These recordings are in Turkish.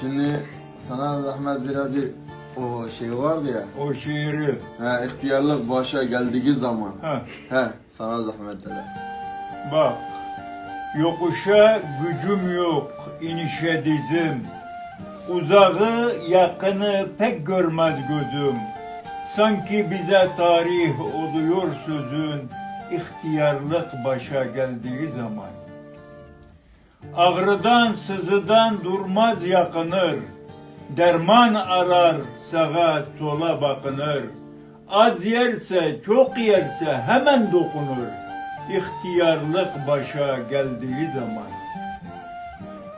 Şimdi sana zahmet birebir o şey vardı ya. O şiiri. He, ihtiyarlık başa geldiği zaman. Ha, He, sana zahmet dede. bak. Yokuşa gücüm yok, inişe dizim. Uzağı yakını pek görmez gözüm. Sanki bize tarih oluyor sözün, ihtiyarlık başa geldiği zaman. Ağrıdan sızıdan durmaz yakınır. Derman arar sağa sola bakınır. Az yerse çok yerse hemen dokunur. İhtiyarlık başa geldiği zaman.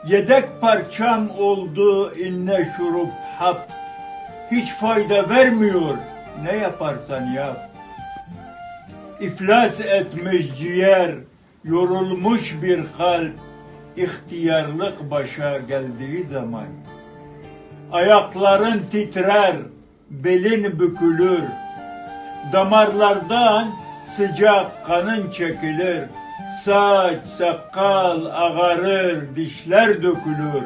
Yedek parçam oldu inne şurup hap. Hiç fayda vermiyor ne yaparsan yap. İflas etmiş ciğer, yorulmuş bir kalp, ihtiyarlık başa geldiği zaman. Ayakların titrer, belin bükülür, damarlardan sıcak kanın çekilir, saç, sakal ağarır, dişler dökülür,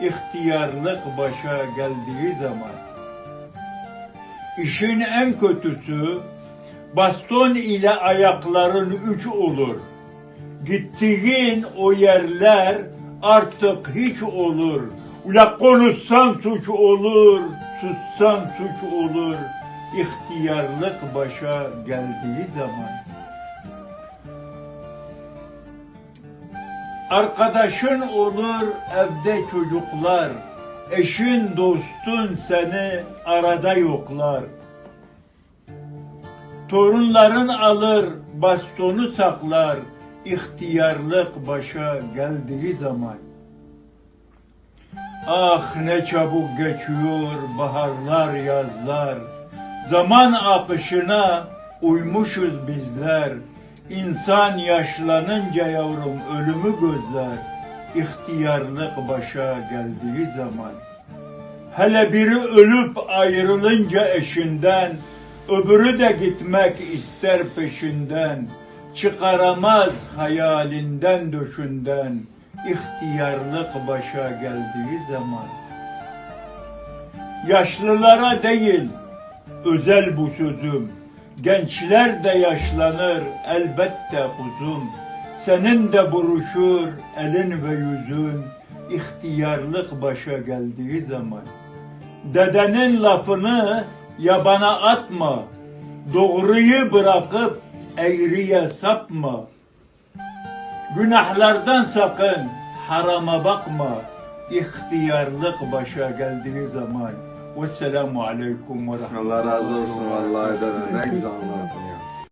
ihtiyarlık başa geldiği zaman. İşin en kötüsü baston ile ayakların üç olur. Gittiğin o yerler artık hiç olur. Ula konuşsan suç olur, sussan suç olur. İhtiyarlık başa geldiği zaman. Arkadaşın olur evde çocuklar. Eşin dostun seni arada yoklar. Torunların alır bastonu saklar. İhtiyarlık başa geldiği zaman. Ah ne çabuk geçiyor baharlar yazlar. Zaman akışına uymuşuz bizler. İnsan yaşlanınca yavrum ölümü gözler. İhtiyarlık başa geldiği zaman. Hele biri ölüp ayrılınca eşinden, öbürü de gitmek ister peşinden. Çıkaramaz hayalinden döşünden, ihtiyarlık başa geldiği zaman. Yaşlılara değil, özel bu sözüm. Gençler de yaşlanır elbette kuzum. Senin de buruşur elin ve yüzün. ihtiyarlık başa geldiği zaman. Dedenin lafını yabana atma. Doğruyu bırakıp eğriye sapma. Günahlardan sakın harama bakma. İhtiyarlık başa geldiği zaman. Vesselamu aleyküm ve rahmetullah. Allah razı olsun vallahi dede. Ne güzel anlattın ya.